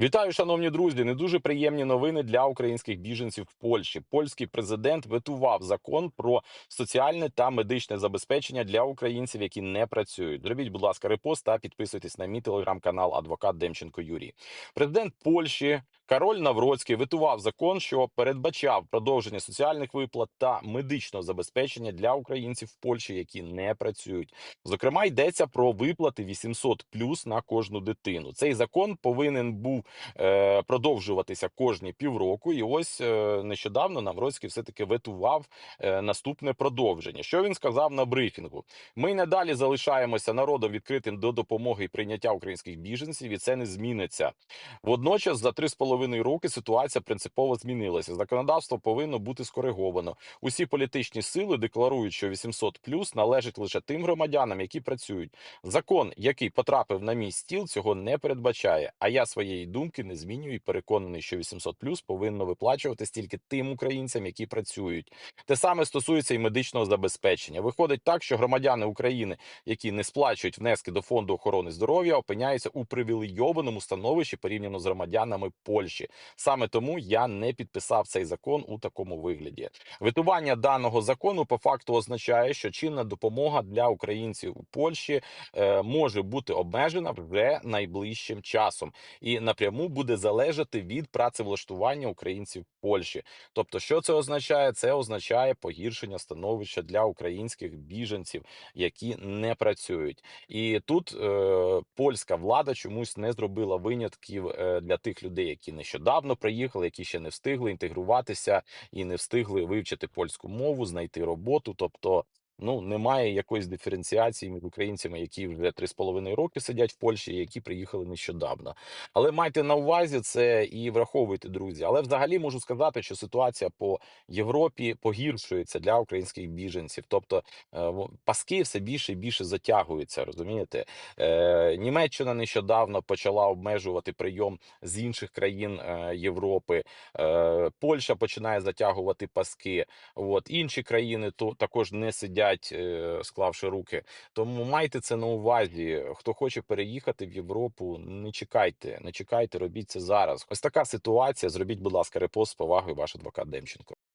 Вітаю, шановні друзі. Не дуже приємні новини для українських біженців в Польщі. Польський президент ветував закон про соціальне та медичне забезпечення для українців, які не працюють. Зробіть, будь ласка, репост та підписуйтесь на мій телеграм-канал Адвокат Демченко Юрій. Президент Польщі Кароль Навроцький ветував закон, що передбачав продовження соціальних виплат та медичного забезпечення для українців в Польщі, які не працюють. Зокрема, йдеться про виплати 800 плюс на кожну дитину. Цей закон повинен був продовжуватися кожні півроку. І ось е, нещодавно Навроцький все таки ветував е, наступне продовження. Що він сказав на брифінгу? Ми надалі залишаємося народом відкритим до допомоги і прийняття українських біженців, і це не зміниться. Водночас, за три з половиною роки ситуація принципово змінилася. Законодавство повинно бути скориговано. Усі політичні сили декларують, що 800 плюс належить лише тим громадянам, які працюють. Закон, який потрапив на мій стіл, цього не передбачає. А я своєї думки не змінюю і переконаний, що 800 плюс повинно виплачуватись тільки тим українцям, які працюють. Те саме стосується і медичного забезпечення. Виходить так, що громадяни України, які не сплачують внески до фонду охорони здоров'я, опиняються у привілейованому становищі порівняно з громадянами Польщі. Саме тому я не підписав цей закон у такому вигляді. Витування даного закону по факту означає, що чинна допомога для українців у Польщі е, може бути обмежена вже найближчим часом і напряму буде залежати від працевлаштування українців в Польщі. Тобто, що це означає? Це означає погіршення становища для українських біженців, які не працюють. І тут е, польська влада чомусь не зробила винятків е, для тих людей, які нещодавно приїхали, які ще не встигли інтегруватися і не встигли вивчити польську мову, знайти роботу. Тобто, ну немає якоїсь диференціації між українцями, які вже три з половиною роки сидять в Польщі, які приїхали нещодавно. Але майте на увазі це і враховуйте, друзі. Але взагалі можу сказати, що ситуація по Європі погіршується для українських біженців. Тобто е, паски все більше і більше затягуються. Розумієте, Е, Німеччина нещодавно почала обмежувати прийом з інших країн е, Європи. Польща починає затягувати паски. От інші країни то також не сидять, е, склавши руки. Тому майте це на увазі. Хто хоче переїхати в Європу, не чекайте, не чекайте, робіть це зараз. Ось така ситуація. Зробіть, будь ласка, репост з повагою, ваш адвокат Демченко.